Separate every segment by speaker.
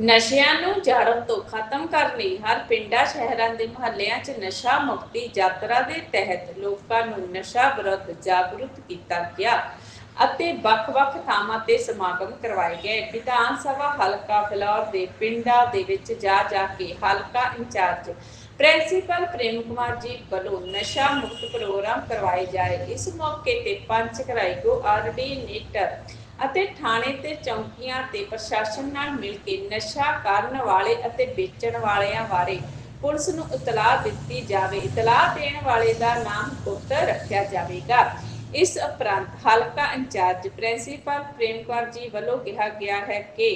Speaker 1: ਨਸ਼ਿਆਂ ਨੂੰ ਜੜ੍ਹ ਤੋਂ ਖਤਮ ਕਰਨ ਲਈ ਹਰ ਪਿੰਡਾਂ, ਸ਼ਹਿਰਾਂ ਦੇ ਮੁਹੱਲਿਆਂ 'ਚ ਨਸ਼ਾ ਮੁਕਤੀ ਯਾਤਰਾ ਦੇ ਤਹਿਤ ਲੋਕਾਂ ਨੂੰ ਨਸ਼ਾ ਵਿਰੁੱਧ ਜਾਗਰੂਕ ਕੀਤਾ ਗਿਆ ਅਤੇ ਵੱਖ-ਵੱਖ ਥਾਵਾਂ ਤੇ ਸਮਾਗਮ ਕਰਵਾਏ ਗਏ। ਵਿਧਾਨ ਸਭਾ ਹਲਕਾ ਫਿਲੌਰ ਦੇ ਪਿੰਡਾਂ ਦੇ ਵਿੱਚ ਜਾ ਜਾ ਕੇ ਹਲਕਾ ਇੰਚਾਰਜ ਪ੍ਰਿੰਸੀਪਲ ਪ੍ਰੇਮ ਕੁਮਾਰ ਜੀ ਵੱਲੋਂ ਨਸ਼ਾ ਮੁਕਤ ਪ੍ਰੋਗਰਾਮ ਕਰਵਾਏ ਜਾਏ। ਇਸ ਮੌਕੇ ਤੇ ਪੰਚ ਕਰਾਈ ਗੋ ਆਰਡੀਨੇਟਰ ਅਤੇ ਥਾਣੇ ਤੇ ਚੌਂਕੀਆਂ ਤੇ ਪ੍ਰਸ਼ਾਸਨ ਨਾਲ ਮਿਲ ਕੇ ਨਸ਼ਾ ਕਰਨ ਵਾਲੇ ਅਤੇ ਵੇਚਣ ਵਾਲਿਆਂ ਬਾਰੇ ਪੁਲਿਸ ਨੂੰ ਇਤਲਾਹ ਦਿੱਤੀ ਜਾਵੇ। ਇਤਲਾਹ ਦੇਣ ਵਾਲੇ ਦਾ ਨਾਮ ਗੁਪਤ ਰੱਖਿਆ ਜਾਵੇਗਾ। ਇਸ ਉਪਰੰਤ ਹਲਕਾ ਇੰਚਾਰਜ ਪ੍ਰਿੰਸੀਪਲ ਪ੍ਰੇਮ ਕੌਰ ਜੀ ਵੱਲੋਂ ਕਿਹਾ ਗਿਆ ਹੈ ਕਿ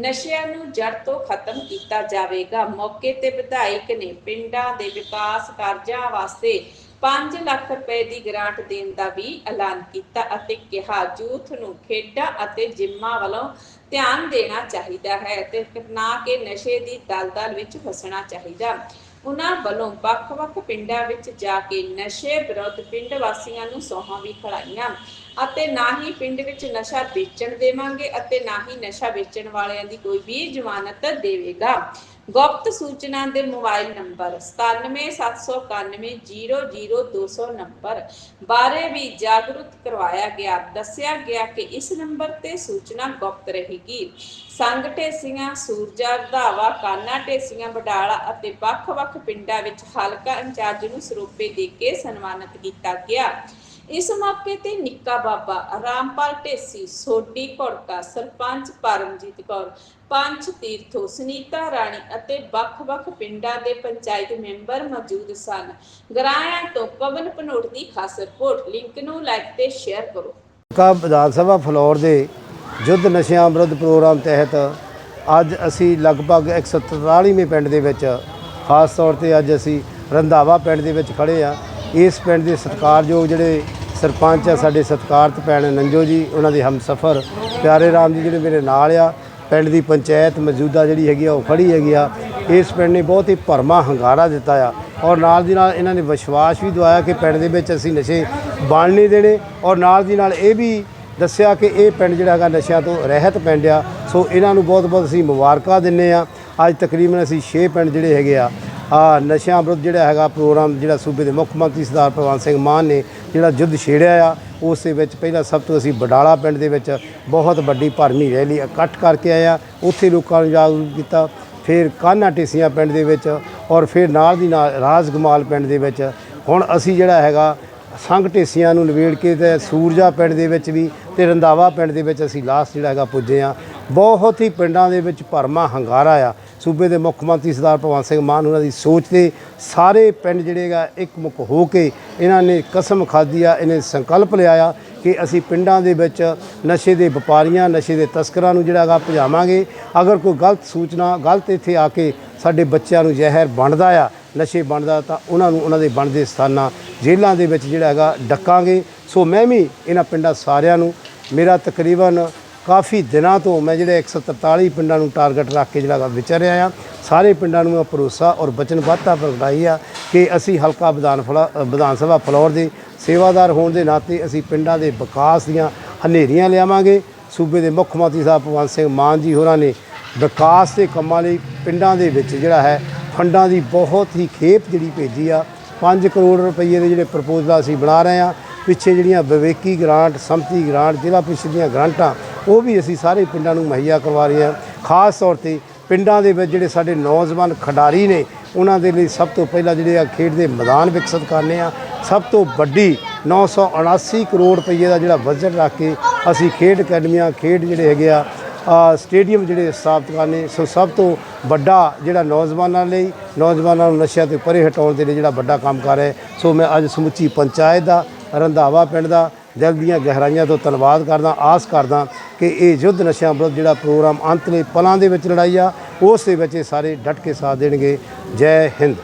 Speaker 1: ਨਸ਼ਿਆਂ ਨੂੰ ਜੜ ਤੋਂ ਖਤਮ ਕੀਤਾ ਜਾਵੇਗਾ। ਮੌਕੇ ਤੇ ਵਿਧਾਇਕ ਨੇ ਪਿੰਡਾਂ ਦੇ ਵਿਕਾਸ ਕਾਰਜਾਂ ਵਾਸਤੇ 5 ਲੱਖ ਰੁਪਏ ਦੀ ਗ੍ਰਾਂਟ ਦੇਣ ਦਾ ਵੀ ਐਲਾਨ ਕੀਤਾ ਅਤੇ ਕਿਹਾ ਯੂਥ ਨੂੰ ਖੇਡਾਂ ਅਤੇ ਜਿੰਮਾਂ ਵੱਲੋਂ ਧਿਆਨ ਦੇਣਾ ਚਾਹੀਦਾ ਹੈ ਤੇ ਨਾ ਕਿ ਨਸ਼ੇ ਦੀ ਦਲਦਲ ਵਿੱਚ ਫਸਣਾ ਚਾਹੀਦਾ। ਉਹਨਾਂ ਵੱਲੋਂ ਵੱਖ-ਵੱਖ ਪਿੰਡਾਂ ਵਿੱਚ ਜਾ ਕੇ ਨਸ਼ੇ ਵਿਰੁੱਧ ਪਿੰਡ ਵਾਸੀਆਂ ਨੂੰ ਸੌਹਾਂ ਵੀ ਖੜਾਈਆਂ। ਅਤੇ ਨਾ ਹੀ ਪਿੰਡ ਵਿੱਚ ਨਸ਼ਾ ਵੇਚਣ ਦੇਵਾਂਗੇ ਅਤੇ ਨਾ ਹੀ ਨਸ਼ਾ ਵੇਚਣ ਵਾਲਿਆਂ ਦੀ ਕੋਈ ਵੀ ਜ਼ਮਾਨਤ ਦੇਵੇਗਾ। ਗੁਪਤ ਸੂਚਨਾ ਦੇ ਮੋਬਾਈਲ ਨੰਬਰ 9779100200 ਨੰਬਰ ਬਾਰੇ ਵੀ ਜਾਗਰੂਕ ਕਰਵਾਇਆ ਗਿਆ। ਦੱਸਿਆ ਗਿਆ ਕਿ ਇਸ ਨੰਬਰ ਤੇ ਸੂਚਨਾ ਗੁਪਤ ਰਹੇਗੀ। ਸੰਗ ਢੇਸੀਆਂ, ਸੂਰਜਾ, ਰਧਾਵਾ, ਕਾਨਾ ਢੇਸੀਆਂ ਬਡਾਲਾ ਅਤੇ ਵੱਖ-ਵੱਖ ਪਿੰਡਾਂ ਵਿੱਚ ਹਲਕਾ ਇੰਚਾਰਜ ਨੂੰ ਸਰੋਪੇ ਦੇ ਕੇ ਸਨਮਾਨਿਤ ਕੀਤਾ ਗਿਆ। ਇਸ ਮੌਕੇ ਤੇ ਨਿੱਕਾ ਬਾਬਾ ਰਾਮਪਾਲ ਢੇਸੀ, ਸੋਢੀ ਘੋੜਕਾ ਸਰਪੰਚ ਪਰਮਜੀਤ ਕੌਰ, ਪੰਚ ਤੀਰਥੋ, ਸੁਨੀਤਾ ਰਾਣੀ ਅਤੇ ਵੱਖ-ਵੱਖ ਪਿੰਡਾਂ ਦੇ ਪੰਚਾਇਤ ਮੈਂਬਰ ਮੌਜੂਦ ਸਨ। ਗਰਾਇਆ ਤੋਂ ਪਵਨ ਪਨੋਟ ਦੀ ਖਾਸ ਰਿਪੋਰਟ। ਲਿੰਕ ਨੂੰ ਲਾਈਕ ਤੇ ਸ਼ੇਅਰ ਕਰੋ।
Speaker 2: ਕਾ ਵਿਧਾਨ ਸਭਾ ਫਲੋਰ ਦੇ ਯੁੱਧ ਨਸ਼ਿਆਂ ਵਿਰੁੱਧ ਪ੍ਰੋਗਰਾਮ ਤਹਿਤ ਅੱਜ ਅਸੀਂ ਲਗਭਗ 143ਵੇਂ ਪਿੰਡ ਦੇ ਵਿੱਚ, ਖਾਸ ਤੌਰ ਤੇ ਅੱਜ ਅਸੀਂ ਰੰਧਾਵਾ ਪਿੰਡ ਦੇ ਵਿੱਚ ਖੜੇ ਆ ਇਸ ਪਿੰਡ ਦੇ ਸਤਿਕਾਰਯੋਗ ਜਿਹੜੇ ਸਰਪੰਚ ਆ, ਸਾਡੇ ਸਤਿਕਾਰਤ ਭੈਣ ਨੰਜੋ ਜੀ, ਉਹਨਾਂ ਦੇ ਹਮਸਫਰ। ਪਿਆਰੇ ਰਾਮ ਜੀ ਜਿਹੜੇ ਮੇਰੇ ਨਾਲ ਆ, ਪਿੰਡ ਦੀ ਪੰਚਾਇਤ ਮੌਜੂਦਾ ਜਿਹੜੀ ਹੈਗੀ ਆ, ਉਹ ਖੜੀ ਹੈਗੀ ਆ। ਇਸ ਪਿੰਡ ਨੇ ਬਹੁਤ ਹੀ ਭਰਮਾ ਹੰਗਾਰਾ ਦਿੱਤਾ ਆ ਔਰ ਨਾਲ ਦੀ ਨਾਲ ਇਹਨਾਂ ਨੇ ਵਿਸ਼ਵਾਸ ਵੀ ਦਵਾਇਆ ਕਿ ਪਿੰਡ ਦੇ ਵਿੱਚ ਅਸੀਂ ਨਸ਼ੇ ਬਣ ਨਹੀਂ ਦੇਣੇ ਔਰ ਨਾਲ ਦੀ ਨਾਲ ਇਹ ਵੀ ਦੱਸਿਆ ਕਿ ਇਹ ਪਿੰਡ ਜਿਹੜਾ ਹੈਗਾ ਨਸ਼ਿਆਂ ਤੋਂ ਰਹਿਤ ਪਿੰਡ ਆ। ਸੋ ਇਹਨਾਂ ਨੂੰ ਬਹੁਤ ਬਹੁਤ ਅਸੀਂ ਮੁਬਾਰਕਾਂ ਦਿੰਨੇ ਆ। ਅੱਜ ਤਕਰੀਬਨ ਅਸੀਂ 6 ਪਿੰਡ ਜਿਹੜੇ ਹੈਗੇ ਆ ਆ ਨਸ਼ਿਆਂ ਵਿਰੁੱਧ ਜਿਹੜਾ ਹੈਗਾ ਪ੍ਰੋਗਰਾਮ ਜਿਹੜਾ ਸੂਬੇ ਦੇ ਮੁੱਖ ਮੰਤਰੀ ਸਰਦਾਰ ਭਗਵੰਤ ਸਿੰਘ ਮਾਨ ਨੇ ਜਿਹੜਾ ਯੁੱਧ ਛੇੜਿਆ ਆ, ਉਸ ਦੇ ਵਿੱਚ ਪਹਿਲਾਂ ਸਭ ਤੋਂ ਅਸੀਂ ਬਡਾਲਾ ਪਿੰਡ ਦੇ ਵਿੱਚ ਬਹੁਤ ਵੱਡੀ ਭਰਮੀ ਰੈਲੀ ਇਕੱਠ ਕਰਕੇ ਆਏ ਆ, ਉੱਥੇ ਲੋਕਾਂ ਨੂੰ ਜਾਗਰੂਕ ਕੀਤਾ, ਫਿਰ ਕਾਨਾ ਟੇਸੀਆਂ ਪਿੰਡ ਦੇ ਵਿੱਚ ਔਰ ਫਿਰ ਨਾਲ ਦੀ ਨਾਲ ਰਾਜਗਮਾਲ ਪਿੰਡ ਦੇ ਵਿੱਚ। ਹੁਣ ਅਸੀਂ ਜਿਹੜਾ ਹੈਗਾ ਸੰਘ ਢੇਸੀਆਂ ਨੂੰ ਨਵੇੜ ਕੇ ਤੇ ਸੂਰਜਾ ਪਿੰਡ ਦੇ ਵਿੱਚ ਵੀ ਤੇ ਰੰਦਾਵਾ ਪਿੰਡ ਦੇ ਵਿੱਚ ਅਸੀਂ ਲਾਸਟ ਜਿਹੜਾ ਹੈਗਾ ਪੁੱਜੇ ਆ। ਬਹੁਤ ਹੀ ਪਿੰਡਾਂ ਦੇ ਵਿੱਚ ਭਰਮਾ ਹੰਗਾਰਾ ਆ ਸੂਬੇ ਦੇ ਮੁੱਖ ਮੰਤਰੀ ਸਰਦਾਰ ਭਗਵੰਤ ਸਿੰਘ ਮਾਨ ਉਹਨਾਂ ਦੀ ਸੋਚ ਤੇ ਸਾਰੇ ਪਿੰਡ ਜਿਹੜੇ ਹੈਗਾ ਇੱਕ ਮੁੱਖ ਹੋ ਕੇ ਇਹਨਾਂ ਨੇ ਕਸਮ ਖਾਧੀ ਆ, ਇਹਨੇ ਸੰਕਲਪ ਲਿਆ ਆ ਕਿ ਅਸੀਂ ਪਿੰਡਾਂ ਦੇ ਵਿੱਚ ਨਸ਼ੇ ਦੇ ਵਪਾਰੀਆਂ, ਨਸ਼ੇ ਦੇ ਤਸਕਰਾਂ ਨੂੰ ਜਿਹੜਾ ਹੈਗਾ ਭਜਾਵਾਂਗੇ। ਅਗਰ ਕੋਈ ਗਲਤ ਸੂਚਨਾ, ਗਲਤ ਇੱਥੇ ਆ ਕੇ ਸਾਡੇ ਬੱਚਿਆਂ ਨੂੰ ਜ਼ਹਿਰ ਬਣਦਾ ਆ, ਨਸ਼ੇ ਬਣਦਾ ਤਾਂ ਉਹਨਾਂ ਨੂੰ ਉਹਨਾਂ ਦੇ ਬਣਦੇ ਸਥਾਨਾਂ ਜੇਲ੍ਹਾਂ ਦੇ ਵਿੱਚ ਜਿਹੜਾ ਹੈਗਾ ਡੱਕਾਂਗੇ। ਸੋ ਮੈਂ ਵੀ ਇਹਨਾਂ ਪਿੰਡਾਂ ਸਾਰਿਆਂ ਨੂੰ ਮੇਰਾ ਤਕਰੀਬਨ ਕਾਫੀ ਦਿਨਾਂ ਤੋਂ ਮੈਂ ਜਿਹੜੇ 143 ਪਿੰਡਾਂ ਨੂੰ ਟਾਰਗੇਟ ਰੱਖ ਕੇ ਜਿਹੜਾ ਹੈਗਾ ਵਿਚਰਿਆ ਆ, ਸਾਰੇ ਪਿੰਡਾਂ ਨੂੰ ਭਰੋਸਾ ਔਰ ਵਚਨਬੱਧਤਾ ਪ੍ਰਗਟਾਈ ਆ ਕਿ ਅਸੀਂ ਹਲਕਾ ਵਿਧਾਨ ਫਲਾ, ਵਿਧਾਨ ਸਭਾ ਫਲੌਰ ਦੇ ਸੇਵਾਦਾਰ ਹੋਣ ਦੇ ਨਾਤੇ ਅਸੀਂ ਪਿੰਡਾਂ ਦੇ ਵਿਕਾਸ ਦੀਆਂ ਹਨੇਰੀਆਂ ਲਿਆਵਾਂਗੇ। ਸੂਬੇ ਦੇ ਮੁੱਖ ਮੰਤਰੀ ਸਾਹਿਬ ਭਗਵੰਤ ਸਿੰਘ ਮਾਨ ਜੀ ਹੋਰਾਂ ਨੇ ਵਿਕਾਸ ਦੇ ਕੰਮਾਂ ਲਈ ਪਿੰਡਾਂ ਦੇ ਵਿੱਚ ਜਿਹੜਾ ਹੈ, ਫੰਡਾਂ ਦੀ ਬਹੁਤ ਹੀ ਖੇਪ ਜਿਹੜੀ ਭੇਜੀ ਆ। 5 ਕਰੋੜ ਰੁਪਏ ਦੇ ਜਿਹੜੇ ਪ੍ਰਪੋਜ਼ਲ ਅਸੀਂ ਬਣਾ ਰਹੇ ਆ। ਪਿੱਛੇ ਜਿਹੜੀਆਂ ਵਿਵੇਕੀ ਗ੍ਰਾਂਟ, ਸੰਮਤੀ ਗ੍ਰਾਂਟ, ਜ਼ਿਲ੍ਹਾ ਪ੍ਰੀਸ਼ਦ ਦੀਆਂ ਗ੍ਰਾਂਟਾਂ ਉਹ ਵੀ ਅਸੀਂ ਸਾਰੇ ਪਿੰਡਾਂ ਨੂੰ ਮੁਹੱਈਆ ਕਰਵਾ ਰਹੇ ਹਾਂ। ਖਾਸ ਤੌਰ ਤੇ ਪਿੰਡਾਂ ਦੇ ਵਿੱਚ ਜਿਹੜੇ ਸਾਡੇ ਨੌਜਵਾਨ ਖਿਡਾਰੀ ਨੇ, ਉਹਨਾਂ ਦੇ ਲਈ ਸਭ ਤੋਂ ਪਹਿਲਾਂ ਜਿਹੜੇ ਆ ਖੇਡ ਦੇ ਮੈਦਾਨ ਵਿਕਸਿਤ ਕਰਨੇ ਆ। ਸਭ ਤੋਂ ਵੱਡੀ 979 ਕਰੋੜ ਰੁਪਏ ਦਾ ਜਿਹੜਾ ਬਜਟ ਰੱਖ ਕੇ ਅਸੀਂ ਖੇਡ ਅਕੈਡਮੀਆਂ, ਖੇਡ ਜਿਹੜੇ ਹੈਗੇ ਆ ਆ ਸਟੇਡੀਅਮ ਜਿਹੜੇ ਸਥਾਪਿਤ ਕਰਨੇ। ਸੋ ਸਭ ਤੋਂ ਵੱਡਾ ਜਿਹੜਾ ਨੌਜਵਾਨਾਂ ਲਈ, ਨੌਜਵਾਨਾਂ ਨੂੰ ਨਸ਼ਿਆਂ ਤੇ ਪਰੇ ਹਟਾਉਣ ਦੇ ਲਈ ਜਿਹੜਾ ਵੱਡਾ ਕੰਮ ਕਰ ਰਿਹਾ ਸੋ ਮੈਂ ਅੱਜ ਸਮੁੱਚੀ ਪੰਚਾਇਤ ਦਾ, ਰੰਧਾਵਾ ਪਿੰਡ ਦਾ ਦਿਲ ਦੀਆਂ ਗਹਿਰਾਈਆਂ ਤੋਂ ਧੰਨਵਾਦ ਕਰਦਾ, ਆਸ ਕਰਦਾ ਕਿ ਇਹ ਯੁੱਧ ਨਸ਼ਿਆਂ ਵਿਰੁੱਧ ਜਿਹੜਾ ਪ੍ਰੋਗਰਾਮ ਅੰਤਲੇ ਪਲਾਂ ਦੇ ਵਿੱਚ ਲੜਾਈ ਆ, ਉਸ ਦੇ ਵਿੱਚ ਇਹ ਸਾਰੇ ਡਟ ਕੇ ਸਾਥ ਦੇਣਗੇ। ਜੈ ਹਿੰਦ।